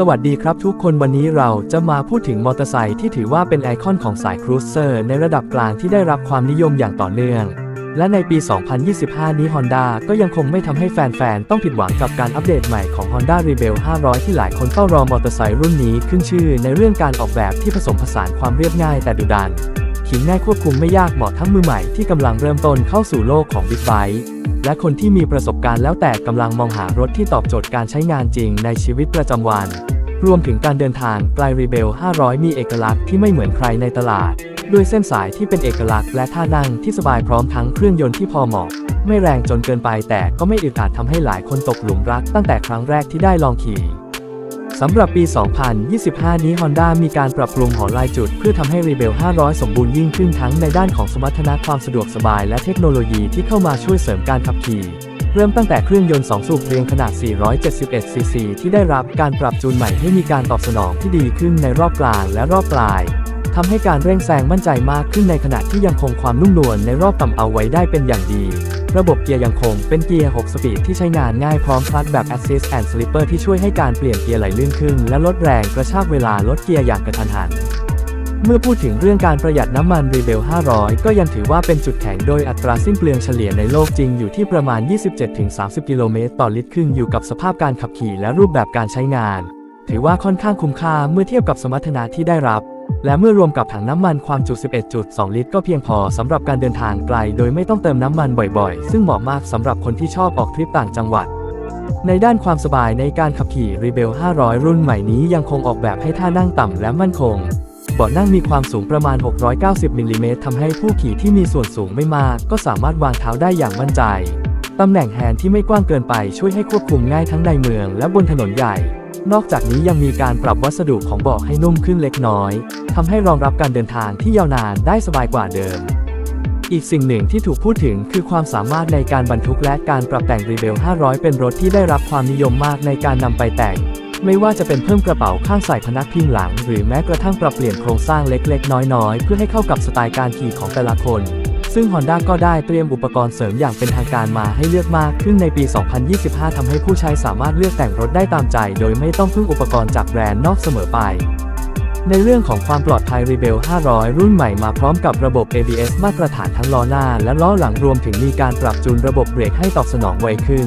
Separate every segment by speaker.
Speaker 1: สวัสดีครับทุกคนวันนี้เราจะมาพูดถึงมอเตอร์ไซค์ที่ถือว่าเป็นไอคอนของสายครูเซอร์ในระดับกลางที่ได้รับความนิยมอย่างต่อเนื่อง และในปี 2025 นี้ Honda ก็ยังคงไม่ทำให้แฟนๆ ต้องผิดหวังกับการอัปเดตใหม่ของ Honda Rebel 500 ที่หลายคนเฝ้ารอมอเตอร์ไซค์รุ่นนี้ขึ้นชื่อในเรื่องการออกแบบที่ผสมผสานความเรียบง่ายแต่ดุดันขี่ง่ายควบคุมไม่ยากเหมาะทั้งมือใหม่ที่กำลังเริ่มต้นเข้าสู่โลกของบิ๊กไบค์ และคนที่มีประสบการณ์แล้วแต่กำลังมองหารถที่ตอบโจทย์การใช้งานจริงในชีวิตประจำวัน รวมถึงการเดินทางไกลรีเบล 500 มีเอกลักษณ์ที่ไม่เหมือนใครในตลาด ด้วยเส้นสายที่เป็นเอกลักษณ์และท่านั่งที่สบายพร้อมทั้งเครื่องยนต์ที่พอเหมาะ ไม่แรงจนเกินไปแต่ก็ไม่อึดอัดทำให้หลายคนตกหลุมรักตั้งแต่ครั้งแรกที่ได้ลองขี่ สำหรับปี 2025 นี้ Honda มีการปรับปรุงหอลายจุด เพื่อทำให้ Rebel 500 สมบูรณ์ยิ่งขึ้นทั้งในด้านของสมรรถนะความสะดวกสบายและเทคโนโลยีที่เข้ามาช่วยเสริมการขับขี่ เริ่มตั้งแต่เครื่องยนต์ 2 สูบเรียงขนาด 471 ซีซีที่ได้รับการปรับจูนใหม่ให้มีการตอบสนองที่ดีขึ้นในรอบกลางและรอบปลาย ทำให้การเร่งแซงมั่นใจมากขึ้นในขณะที่ยังคงความนุ่มนวลในรอบต่ำเอาไว้ได้เป็นอย่างดี ระบบเกียร์ยังคงเป็นเกียร์ 6 สปีดที่ใช้งานง่ายพร้อมคลัตช์แบบ Assist and Slipper ที่ช่วยให้การเปลี่ยนเกียร์ไหลลื่นขึ้น และลดแรงกระชากเวลาลดเกียร์อย่างกระทันหันเมื่อพูดถึงเรื่องการประหยัดน้ำมัน Rebel 500 ก็ยังถือว่าเป็นจุดแข็งโดยอัตราสิ้นเปลืองเฉลี่ยในโลกจริงอยู่ที่ประมาณ 27-30 กิโลเมตรต่อลิตรขึ้นอยู่กับสภาพการขับขี่และรูปแบบการใช้งาน ถือว่าค่อนข้างคุ้มค่าเมื่อเทียบกับสมรรถนะที่ได้รับ และเมื่อรวมกับถังน้ำมันความจุ 11.2 ลิตรก็เพียงพอสำหรับการเดินทางไกล โดยไม่ต้องเติมน้ำมันบ่อยๆ ซึ่งเหมาะมากสำหรับคนที่ชอบออกทริปต่างจังหวัด ในด้านความสบายในการขับขี่ Rebel 500 รุ่นใหม่นี้ยังคงออกแบบให้ท่านั่งต่ำและมั่นคงเบาะนั่งมีความสูงประมาณ 690มิลลิเมตรทำให้ผู้ขี่ที่มีส่วนสูงไม่มาก ก็สามารถวางเท้าได้อย่างมั่นใจ ตำแหน่งแฮนด์ที่ไม่กว้างเกินไปช่วยให้ควบคุมง่ายทั้งในเมืองและบนถนนใหญ่ นอกจากนี้ยังมีการปรับวัสดุของเบาะให้นุ่มขึ้นเล็กน้อยทำให้รองรับการเดินทางที่ยาวนานได้สบายกว่าเดิม อีกสิ่งหนึ่งที่ถูกพูดถึงคือความสามารถในการบรรทุกและการปรับแต่ง Rebel 500 เป็นรถที่ได้รับความนิยมมากในการนำไปแต่ง ไม่ว่าจะเป็นเพิ่มกระเป๋าข้างใส่พนักพิงหลัง หรือแม้กระทั่งปรับเปลี่ยนโครงสร้างเล็กๆ น้อยๆ เพื่อให้เข้ากับสไตล์การขี่ของแต่ละคน ซึ่ง Honda ก็ได้เตรียมอุปกรณ์เสริมอย่างเป็นทางการมาให้เลือกมากขึ้นในปี 2025ทำให้ผู้ใช้สามารถเลือกแต่งรถได้ตามใจ โดยไม่ต้องพึ่งอุปกรณ์จากแบรนด์นอกเสมอไป ในเรื่องของความปลอดภัย Rebel 500 รุ่นใหม่มาพร้อมกับระบบ ABS มาตรฐานทั้งล้อหน้า และล้อหลังรวมถึงมีการปรับจูนระบบเบรกให้ตอบสนองไวขึ้น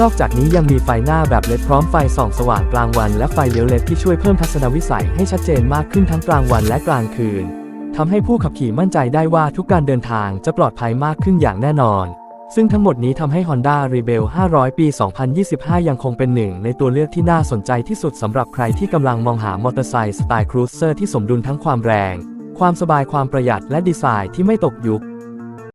Speaker 1: นอกจากนี้ยังมีไฟหน้าแบบเลดพร้อมไฟส่องสว่างกลางวันและไฟเลี้ยวเลดที่ช่วยเพิ่มทัศนวิสัยให้ชัดเจนมากขึ้นทั้งกลางวันและกลางคืน ทำให้ผู้ขับขี่มั่นใจได้ว่าทุกการเดินทางจะปลอดภัยมากขึ้นอย่างแน่นอน ซึ่งทั้งหมดนี้ทำให้ Honda Rebel 500 ปี 2025 ยังคงเป็นหนึ่งในตัวเลือกที่น่าสนใจที่สุดสำหรับใครที่กำลังมองหามอเตอร์ไซค์สไตล์ครูเซอร์ที่สมดุลทั้งความแรง ความสบายความประหยัดและดีไซน์ที่ไม่ตกยุค